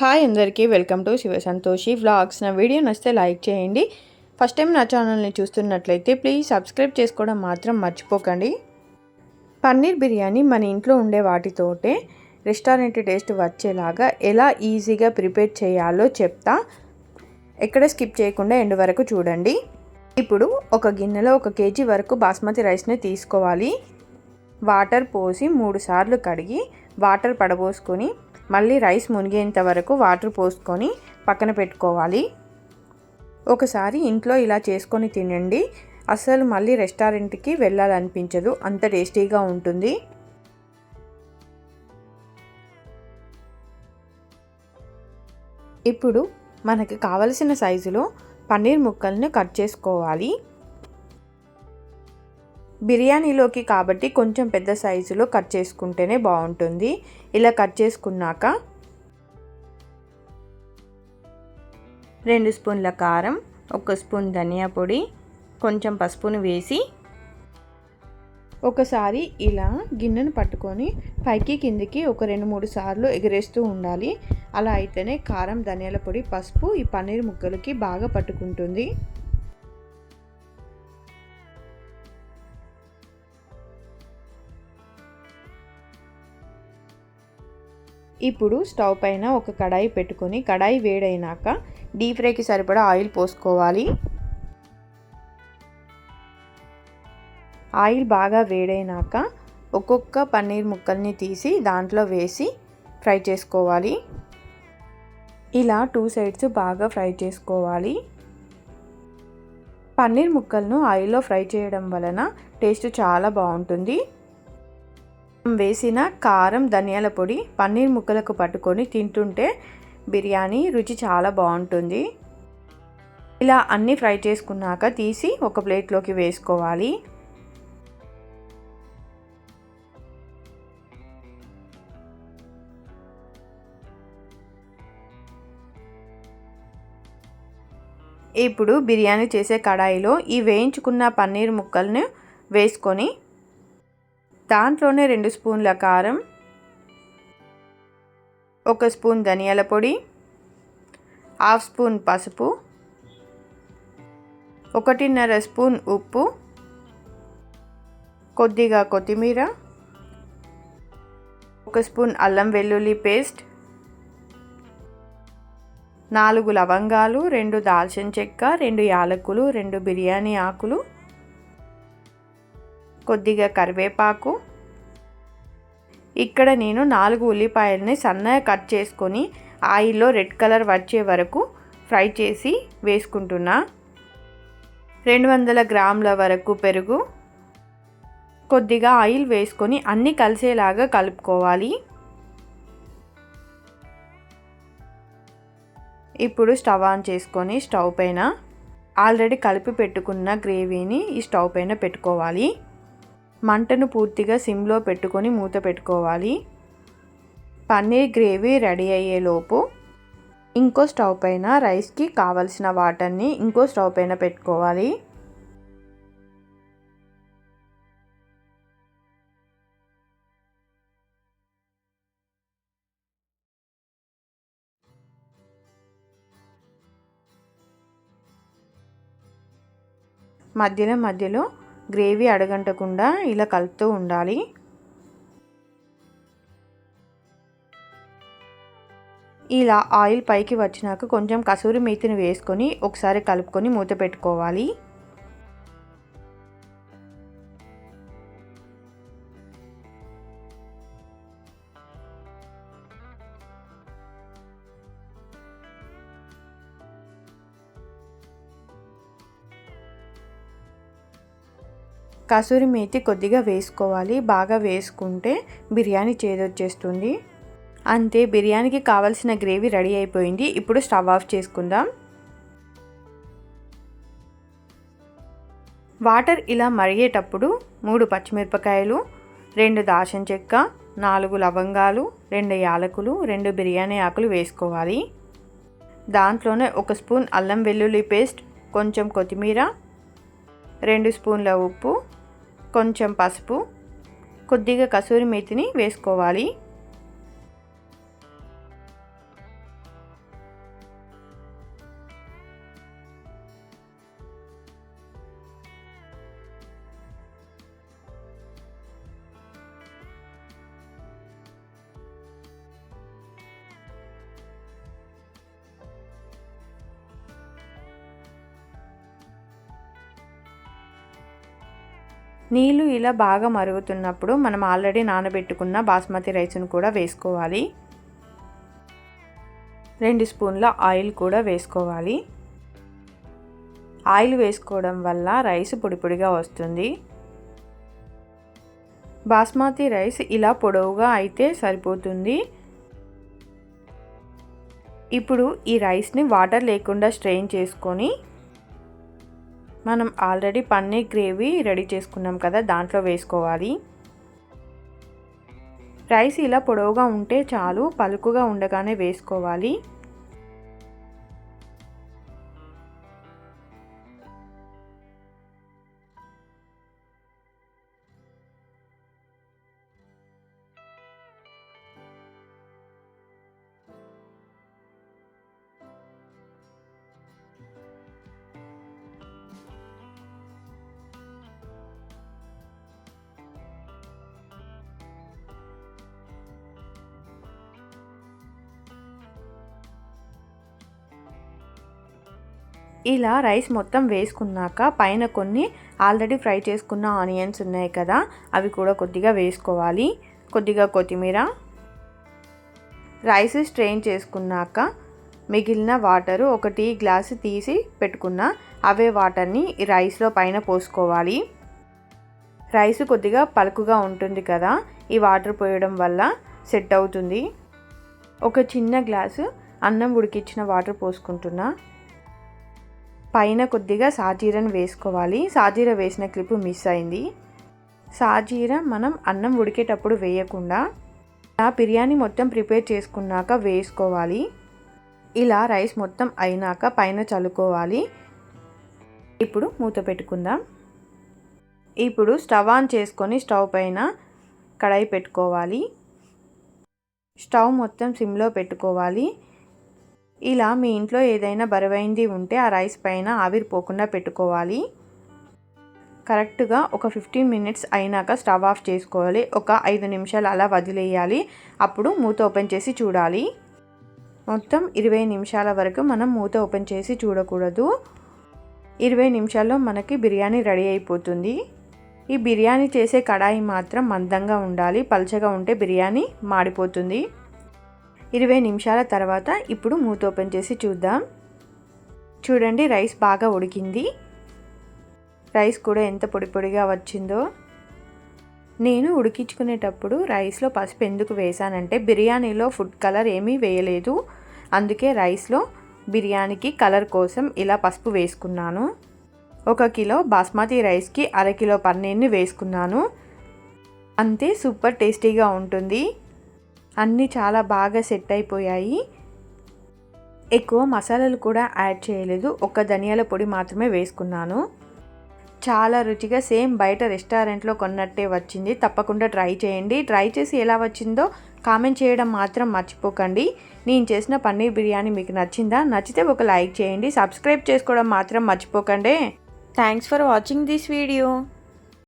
Hi అందరికీ welcome to Shiva Santoshi vlogs. నా video నచ్చితే లైక్ చేయండి. ఫస్ట్ టైం నా ఛానల్ని చూస్తున్నట్లయితే ప్లీజ్ సబ్స్క్రైబ్ చేసుకోవడం మాత్రం మర్చిపోకండి. పన్నీర్ బిర్యానీ మన ఇంట్లో ఉండే వాటితోటే రెస్టారెంట్ టేస్ట్ వచ్చేలాగా ఎలా ఈజీగా ప్రిపేర్ చేయాలో చెప్తా. ఎక్కడ స్కిప్ చేయకుండా ఎండ్ వరకు చూడండి. ఇప్పుడు ఒక గిన్నెలో ఒక కేజీ వరకు బాస్మతి రైస్ని తీసుకోవాలి. వాటర్ పోసి మూడు సార్లు కడిగి వాటర్ పడబోసుకొని మళ్ళీ రైస్ మునిగేంత వరకు వాటర్ పోసుకొని పక్కన పెట్టుకోవాలి. ఒకసారి ఇంట్లో ఇలా చేసుకొని తినండి. అసలు మళ్ళీ రెస్టారెంట్కి వెళ్ళాలనిపించదు. అంత టేస్టీగా ఉంటుంది. ఇప్పుడు మనకు కావలసిన సైజులో పన్నీర్ ముక్కలను కట్ చేసుకోవాలి. బిర్యానీలోకి కాబట్టి కొంచెం పెద్ద సైజులో కట్ చేసుకుంటేనే బాగుంటుంది. ఇలా కట్ చేసుకున్నాక రెండు స్పూన్ల కారం ఒక స్పూన్ ధనియా పొడి కొంచెం పసుపును వేసి ఒకసారి ఇలా గిన్నెను పట్టుకొని పైకి కిందికి ఒక రెండు మూడు సార్లు ఎగరేస్తూ ఉండాలి. అలా అయితేనే కారం ధనియాల పొడి పసుపు ఈ పన్నీర్ ముక్కలకి బాగా పట్టుకుంటుంది. ఇప్పుడు స్టవ్ పైన ఒక కడాయి పెట్టుకొని కడాయి వేడైనాక డీప్ ఫ్రైకి సరిపడా ఆయిల్ పోసుకోవాలి. ఆయిల్ బాగా వేడైనాక ఒక్కొక్క పన్నీర్ ముక్కల్ని తీసి దాంట్లో వేసి ఫ్రై చేసుకోవాలి. ఇలా టూ సైడ్స్ బాగా ఫ్రై చేసుకోవాలి. పన్నీర్ ముక్కలను ఆయిల్లో ఫ్రై చేయడం వలన టేస్ట్ చాలా బాగుంటుంది. వేసిన కారం ధనియాల పొడి పన్నీర్ ముక్కలకు పట్టుకొని తింటుంటే బిర్యానీ రుచి చాలా బాగుంటుంది. ఇలా అన్నీ ఫ్రై చేసుకున్నాక తీసి ఒక ప్లేట్లోకి వేసుకోవాలి. ఇప్పుడు బిర్యానీ చేసే కడాయిలో ఈ వేయించుకున్న పన్నీర్ ముక్కలను వేసుకొని దాంట్లోనే రెండు స్పూన్ల కారం ఒక స్పూన్ ధనియాల పొడి హాఫ్ స్పూన్ పసుపు ఒకటిన్నర స్పూన్ ఉప్పు కొద్దిగా కొత్తిమీర ఒక స్పూన్ అల్లం వెల్లుల్లి పేస్ట్ నాలుగు లవంగాలు రెండు దాల్చిన చెక్క రెండు యాలకులు రెండు బిర్యానీ ఆకులు కొద్దిగా కరివేపాకు. ఇక్కడ నేను నాలుగు ఉల్లిపాయలని సన్నగా కట్ చేసుకొని ఆయిల్లో రెడ్ కలర్ వచ్చే వరకు ఫ్రై చేసి వేసుకుంటున్నా. రెండు వందల గ్రాముల వరకు పెరుగు. కొద్దిగా ఆయిల్ వేసుకొని అన్నీ కలిసేలాగా కలుపుకోవాలి. ఇప్పుడు స్టవ్ ఆన్ చేసుకొని స్టవ్ పైన ఆల్రెడీ కలిపి పెట్టుకున్న గ్రేవీని ఈ స్టవ్ పైన పెట్టుకోవాలి. మంటను పూర్తిగా సిమ్లో పెట్టుకొని మూత పెట్టుకోవాలి. పన్నీర్ గ్రేవీ రెడీ అయ్యేలోపు ఇంకో స్టవ్ పైన రైస్కి కావలసిన వాటర్ని ఇంకో స్టవ్ పైన పెట్టుకోవాలి. మధ్యలో మధ్యలో గ్రేవీ అడగంటకుండా ఇలా కలుపుతూ ఉండాలి. ఇలా ఆయిల్ పైకి వచ్చినాక కొంచెం కసూరి మేతిని వేసుకొని ఒకసారి కలుపుకొని మూత పెట్టుకోవాలి. కసూరి మేతి కొద్దిగా వేసుకోవాలి. బాగా వేసుకుంటే బిర్యానీ చేదొచ్చేస్తుంది. అంతే బిర్యానీకి కావాల్సిన గ్రేవీ రెడీ అయిపోయింది. ఇప్పుడు స్టవ్ ఆఫ్ చేసుకుందాం. వాటర్ ఇలా మరిగేటప్పుడు మూడు పచ్చిమిరపకాయలు రెండు దాల్చిన చెక్క నాలుగు లవంగాలు రెండు యాలకులు రెండు బిర్యానీ ఆకులు వేసుకోవాలి. దాంట్లోనే ఒక స్పూన్ అల్లం వెల్లుల్లి పేస్ట్ కొంచెం కొత్తిమీర రెండు స్పూన్ల ఉప్పు కొంచెం పసుపు కొద్దిగా కసూరి మేతిని వేసుకోవాలి. నీళ్ళు ఇలా బాగా మరుగుతున్నప్పుడు మనం ఆల్రెడీ నానబెట్టుకున్న బాస్మతి రైస్ను కూడా వేసుకోవాలి. రెండు స్పూన్ల ఆయిల్ కూడా వేసుకోవాలి. ఆయిల్ వేసుకోవడం వల్ల రైస్ పొడిపొడిగా వస్తుంది. బాస్మతి రైస్ ఇలా పొడవుగా అయితే సరిపోతుంది. ఇప్పుడు ఈ రైస్ని వాటర్ లేకుండా స్ట్రెయిన్ చేసుకొని మనం ఆల్రెడీ పన్నీర్ గ్రేవీ రెడీ చేసుకున్నాం కదా దాంట్లో వేసుకోవాలి. రైస్ ఇలా పొడవుగా ఉంటే చాలు పలుకుగా ఉండగానే వేసుకోవాలి. ఇలా రైస్ మొత్తం వేసుకున్నాక పైన కొన్ని ఆల్రెడీ ఫ్రై చేసుకున్న ఆనియన్స్ ఉన్నాయి కదా అవి కూడా కొద్దిగా వేసుకోవాలి. కొద్దిగా కొత్తిమీర. రైస్ స్ట్రెయిన్ చేసుకున్నాక మిగిలిన వాటరు ఒక టీ గ్లాసు తీసి పెట్టుకున్న అవే వాటర్ని ఈ రైస్లో పైన పోసుకోవాలి. రైస్ కొద్దిగా పలుకుగా ఉంటుంది కదా ఈ వాటర్ పోయడం వల్ల సెట్ అవుతుంది. ఒక చిన్న గ్లాసు అన్నం ఉడికించిన వాటర్ పోసుకుంటున్నా. పైన కొద్దిగా సాజీరను వేసుకోవాలి. సాజీర వేసిన క్లిప్ మిస్ అయింది. సాజీర మనం అన్నం ఉడికేటప్పుడు వేయకుండా ఆ బిర్యానీ మొత్తం ప్రిపేర్ చేసుకున్నాక వేసుకోవాలి. ఇలా రైస్ మొత్తం అయినాక పైన చల్లుకోవాలి. ఇప్పుడు మూత పెట్టుకుందాం. ఇప్పుడు స్టవ్ ఆన్ చేసుకొని స్టవ్ పైన కడాయి పెట్టుకోవాలి. స్టవ్ మొత్తం సిమ్లో పెట్టుకోవాలి. ఇలా మీ ఇంట్లో ఏదైనా బరువైంది ఉంటే ఆ రైస్ పైన ఆవిరిపోకుండా పెట్టుకోవాలి. కరెక్ట్గా ఒక ఫిఫ్టీన్ మినిట్స్ అయినాక స్టవ్ ఆఫ్ చేసుకోవాలి. ఒక ఐదు నిమిషాలు అలా వదిలేయాలి. అప్పుడు మూత ఓపెన్ చేసి చూడాలి. మొత్తం ఇరవై నిమిషాల వరకు మనం మూత ఓపెన్ చేసి చూడకూడదు. ఇరవై నిమిషాల్లో మనకి బిర్యానీ రెడీ అయిపోతుంది. ఈ బిర్యానీ చేసే కడాయి మాత్రం మందంగా ఉండాలి. పలచగా ఉంటే బిర్యానీ మాడిపోతుంది. ఇరవై నిమిషాల తర్వాత ఇప్పుడు మూత ఓపెన్ చేసి చూద్దాం. చూడండి రైస్ బాగా ఉడికింది. రైస్ కూడా ఎంత పొడి పొడిగా వచ్చిందో. నేను ఉడికించుకునేటప్పుడు రైస్లో పసుపు ఎందుకు వేసానంటే బిర్యానీలో ఫుడ్ కలర్ ఏమీ వేయలేదు. అందుకే రైస్లో బిర్యానీకి కలర్ కోసం ఇలా పసుపు వేసుకున్నాను. ఒక కిలో బాస్మతి రైస్కి అర కిలో పన్నీర్ని వేసుకున్నాను. అంతే సూపర్ టేస్టీగా ఉంటుంది. అన్నీ చాలా బాగా సెట్ అయిపోయాయి. ఎక్కువ మసాలాలు కూడా యాడ్ చేయలేదు. ఒక ధనియాల పొడి మాత్రమే వేసుకున్నాను. చాలా రుచిగా సేమ్ బయట రెస్టారెంట్లో కొన్నట్టే వచ్చింది. తప్పకుండా ట్రై చేయండి. ట్రై చేసి ఎలా వచ్చిందో కామెంట్ చేయడం మాత్రం మర్చిపోకండి. నేను చేసిన పన్నీర్ బిర్యానీ మీకు నచ్చిందా? నచ్చితే ఒక లైక్ చేయండి. సబ్స్క్రైబ్ చేసుకోవడం మాత్రం మర్చిపోకండి. Thanks for watching this video.